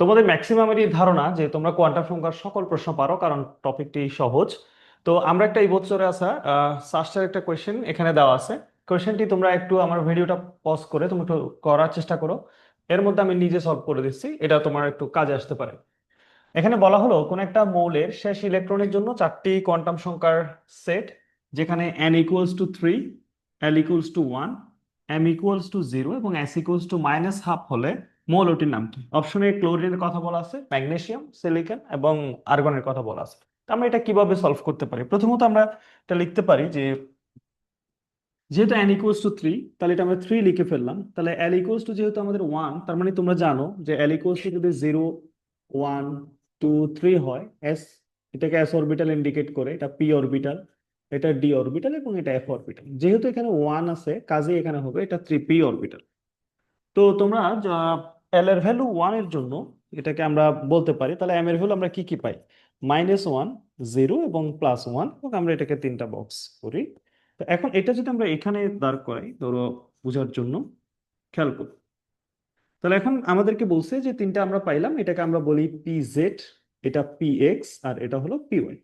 তোমাদের ম্যাক্সিমামেরই ধারণা যে তোমরা কোয়ান্টাম সংখ্যার সকল প্রশ্ন পারো, কারণ টপিকটি সহজ। তো আমরা একটা এই বছরে আসা সাস্টার একটা কোয়েশ্চেন এখানে দেওয়া আছে। কোয়েশ্চেনটি তোমরা একটু আমার ভিডিওটা পজ করে, তুমি একটু করার চেষ্টা করো। এর মধ্যে আমি নিজে সলভ করে দিচ্ছি, এটা তোমার একটু কাজে আসতে পারে। এখানে বলা হলো, কোন একটা মৌলের শেষ ইলেকট্রনের জন্য চারটি কোয়ান্টাম সংখ্যার সেট যেখানে n equals to three l equals to one m equals to zero এবং s equals to minus half হলে মৌলটির নাম কি? অপশনে ক্লোরিনের কথা বলা আছে ম্যাগনেসিয়াম সিলিকন এবং আর্গনের কথা বলা আছে। আমরা এটা কীভাবে সলভ করতে পারি? প্রথমত আমরা এটা লিখতে পারি যে, যেহেতু n ইকুয়ালস টু থ্রি তাহলে এটা আমরা থ্রি লিখে ফেললাম। তাহলে l ইকুয়ালস টু যেহেতু আমাদের ওয়ান তার মানে তোমরা জানো যে l ইকুয়ালস টু যদি জিরো ওয়ান টু থ্রি হয়, s, এটাকে s অরবিটাল ইন্ডিকেট করে, এটা p অরবিটাল এটা d অরবিটাল এবং এটা f অরবিটাল যেহেতু এখানে ওয়ান আছে, কাজেই এখানে হবে এটা থ্রি p অরবিটাল তো তোমরা এল এর ভ্যালু ওয়ানের জন্য এটাকে আমরা বলতে পারি, তাহলে এম এর ভ্যালু আমরা কি কি পাই? মাইনাস ওয়ান জিরো এবং প্লাস ওয়ান এবং আমরা এটাকে তিনটা বক্স করি। তো এখন এটা যদি আমরা এখানে দাঁড় করাই, ধরো বোঝার জন্য, খেয়াল করো। তাহলে এখন আমাদেরকে বলছে যে তিনটা আমরা পাইলাম, এটাকে আমরা বলি পি জেড এটা পি এক্স আর এটা হলো পি ওয়াই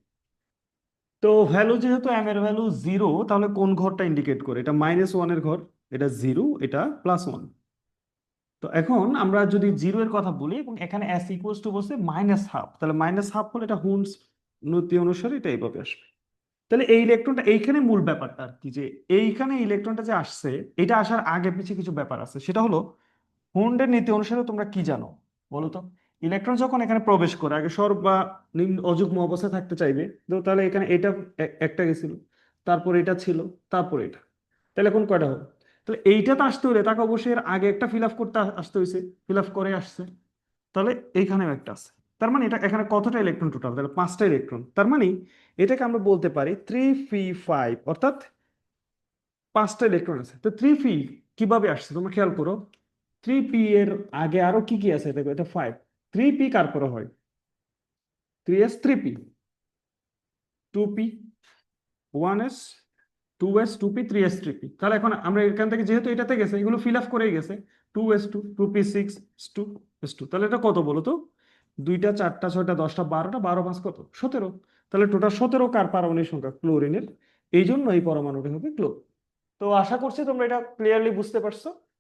তো ভ্যালু যেহেতু এম এর ভ্যালু জিরো তাহলে কোন ঘরটা ইন্ডিকেট করে? এটা মাইনাস ওয়ানের ঘর, এটা জিরো এটা প্লাস ওয়ান তো এখন আমরা যদি জিরো এর কথা বলি এবং এখানে এস ইকুয়ালস টু বলছে মাইনাস হাফ তাহলে মাইনাস হাফ হলে এটা হুন্স নীতি অনুসারে এটা এইভাবে আসবে। তাহলে এই ইলেকট্রনটা এইখানে মূল ব্যাপারটা আর কি, যে এইখানে ইলেকট্রনটা যে আসছে, এটা আসার আগে পিছে কিছু ব্যাপার আছে। সেটা হলো হুন্ডের নীতি অনুসারে তোমরা কি জানো বলো তো? ইলেকট্রন যখন এখানে প্রবেশ করে, আগে সর বা নিম্ন অযুগ্ম অবস্থায় থাকতে চাইবে তো তাহলে এখানে এটা একটা গেছিল, তারপর এটা ছিল, তারপর এটা। তাহলে এখন কয়টা হবে তাহলে এইটা তো আসতে হলে তাকে অবশ্যই এর আগে একটা ফিল আপ করতে আসতে হয়েছে ফিল আপ করে আসছে। তাহলে এইখানেও একটা আছে। তার মানে এটা এখানে কতটা ইলেকট্রন টোটাল তাহলে পাঁচটা ইলেকট্রন তার মানে এটাকে আমরা বলতে পারি থ্রি পি ফাইভ অর্থাৎ পাঁচটা ইলেকট্রন আছে। তো থ্রি পি কীভাবে আসছে? তোমরা খেয়াল করো থ্রি পি এর আগে আরও কি কি আছে? দেখো, এটা ফাইভ থ্রি পি কার পরে হয়? Three S three P two P one S two S two P three S three P তাহলে এখন আমরা এখান থেকে যেহেতু এটাতে গেছে, এগুলো ফিল আপ করেই গেছে। Two S two two P six two S two তাহলে এটা কত বলো তো? দুইটা, চারটা, ছয়টা, দশটা, বারোটা, বারো পাঁচ কত? সতেরো। তাহলে টোটাল সতেরো কার পারমাণবিক সংখ্যা? ক্লোরিনের এই জন্য এই পরমাণুটা হবে ক্লোর তো আশা করছি তোমরা এটা ক্লিয়ারলি বুঝতে পারছ।